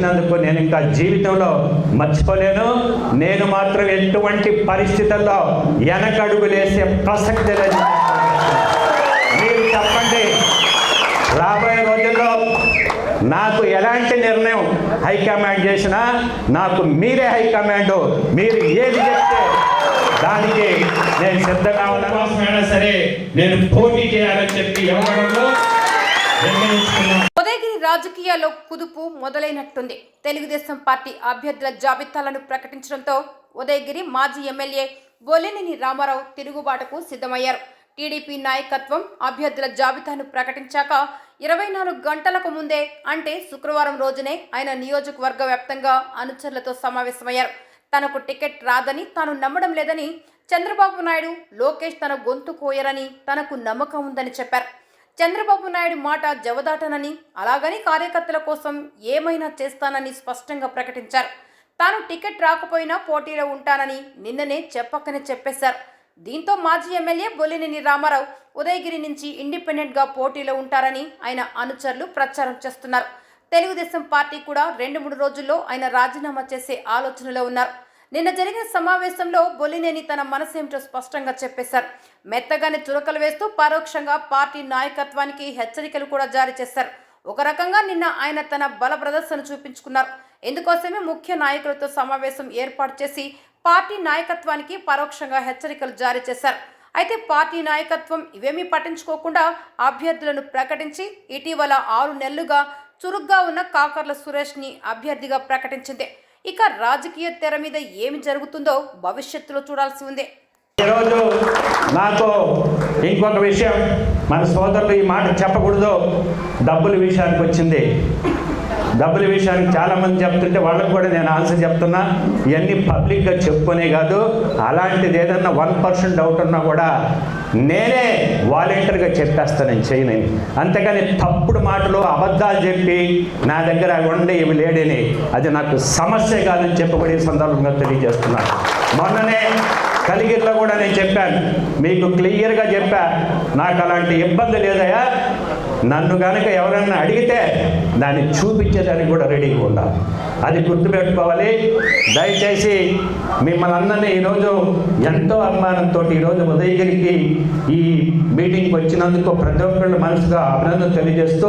వచ్చినందుకు నేను ఇంకా జీవితంలో మర్చిపోలేను. నేను మాత్రం ఎటువంటి పరిస్థితుల్లో వెనకడుగులేసే ప్రసక్తి లేదు. మీరు చెప్పండి రాబోయే రోజుల్లో నాకు ఎలాంటి నిర్ణయం హైకమాండ్ చేసినా నాకు మీరే హైకమాండ్ మీరు ఏది చెప్తే దానికి నేను సిద్ధంగా ఉన్నాను. సరే నేను పోటీ చేయాలని చెప్పి ఇవ్వడంలో నిర్ణయించుకున్నాను. రాజకీయాల్లో కుదుపు మొదలైనట్టుంది. తెలుగుదేశం పార్టీ అభ్యర్థుల జాబితాలను ప్రకటించడంతో ఉదయగిరి మాజీ ఎమ్మెల్యే బొలినేని రామారావు తిరుగుబాటుకు సిద్ధమయ్యారు. టీడీపీ నాయకత్వం అభ్యర్థుల జాబితాను ప్రకటించాక ఇరవై నాలుగు గంటలకు ముందే అంటే శుక్రవారం రోజునే ఆయన నియోజకవర్గ వ్యాప్తంగా అనుచరులతో సమావేశమయ్యారు. తనకు టికెట్ రాదని తాను నమ్మడం లేదని చంద్రబాబు నాయుడు లోకేష్ తన గొంతు కోయరని తనకు నమ్మకం ఉందని చెప్పారు. చంద్రబాబు నాయుడు మాట జవదాటనని అలాగని కార్యకర్తల కోసం ఏమైనా చేస్తానని స్పష్టంగా ప్రకటించారు. తాను టికెట్ రాకపోయినా పోటీలో ఉంటానని నిన్ననే చెప్పకనే చెప్పేశారు. దీంతో మాజీ ఎమ్మెల్యే బొలినేని రామారావు ఉదయగిరి నుంచి ఇండిపెండెంట్గా పోటీలో ఉంటారని ఆయన అనుచరులు ప్రచారం చేస్తున్నారు. తెలుగుదేశం పార్టీ కూడా రెండు మూడు రోజుల్లో ఆయన రాజీనామా చేసే ఆలోచనలో ఉన్నారు. నిన్న జరిగిన సమావేశంలో బొలినేని తన మనసేమిటో స్పష్టంగా చెప్పేశారు. మెత్తగానే చురకలు వేస్తూ పరోక్షంగా పార్టీ నాయకత్వానికి హెచ్చరికలు కూడా జారీ చేశారు. ఒక రకంగా నిన్న ఆయన తన బల ప్రదర్శన చూపించుకున్నారు. ఇందుకోసమే ముఖ్య నాయకులతో సమావేశం ఏర్పాటు చేసి పార్టీ నాయకత్వానికి పరోక్షంగా హెచ్చరికలు జారీ చేశారు. అయితే పార్టీ నాయకత్వం ఇవేమీ పట్టించుకోకుండా అభ్యర్థులను ప్రకటించి ఇటీవల ఆరు నెలలుగా చురుగ్గా ఉన్న కాకర్ల సురేష్ని అభ్యర్థిగా ప్రకటించింది. ఇక రాజకీయ తెర మీద ఏమి జరుగుతుందో భవిష్యత్తులో చూడాల్సి ఉంది. ఈరోజు నాకు ఇంకొక విషయం మన సోదరులు ఈ మాట చెప్పకూడదు. డబ్బుల విషయానికి వచ్చింది. డబ్బుల విషయానికి చాలామంది చెప్తుంటే వాళ్ళకి కూడా నేను ఆన్సర్ చెప్తున్నా. ఇవన్నీ పబ్లిక్గా చెప్పుకునే కాదు. అలాంటిది ఏదన్నా వన్ పర్సెంట్ డౌట్ ఉన్నా కూడా నేనే వాలంటీర్గా చెప్పేస్తాను నేను చేయలేని అంతేగాని తప్పుడు మాటలు అబద్ధాలు చెప్పి నా దగ్గర అవి ఉండే ఇవి లేడని అది నాకు సమస్య కాదని చెప్పబడే సందర్భంగా తెలియజేస్తున్నాను మొన్ననే కలిగిట్లో కూడా నేను చెప్పాను. మీకు క్లియర్గా చెప్పా. నాకు అలాంటి ఇబ్బంది లేదయా నన్ను కనుక ఎవరన్నా అడిగితే దాన్ని చూపించేదానికి కూడా రెడీగా ఉండాలి. అది గుర్తుపెట్టుకోవాలి. దయచేసి మిమ్మల్ని అందరినీ ఈరోజు ఎంతో అభిమానంతో ఈరోజు ఉదయగిరికి ఈ మీటింగ్కి వచ్చినందుకు ప్రతి ఒక్కళ్ళు మనసుగా అభినందన తెలియజేస్తూ